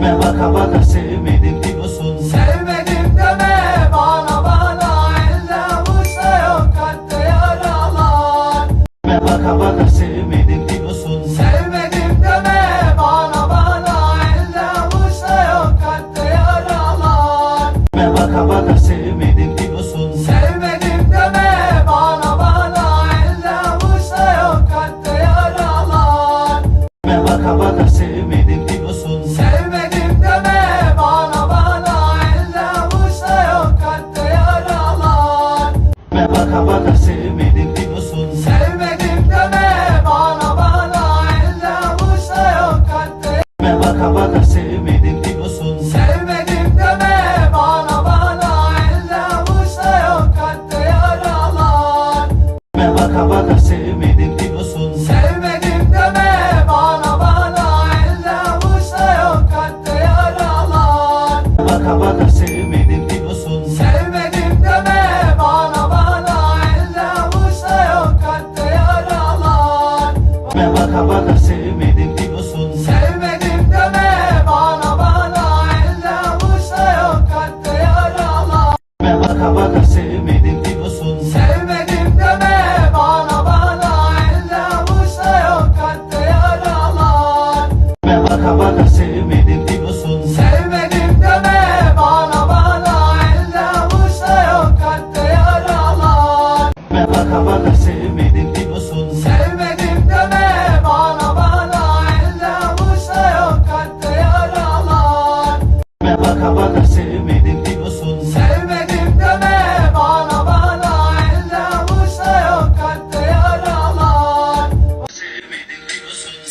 Baka baka sevme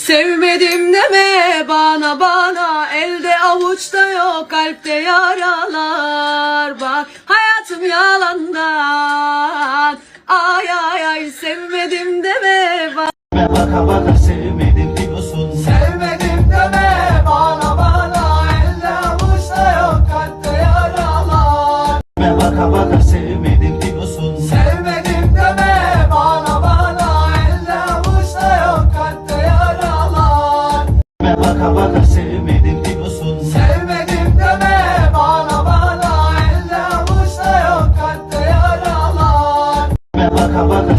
Sevmedim deme bana bana. Elde avuçta yok kalpte yaralar. Bak hayatım yalandan. Ay ay ay sevmedim deme. Kabaka.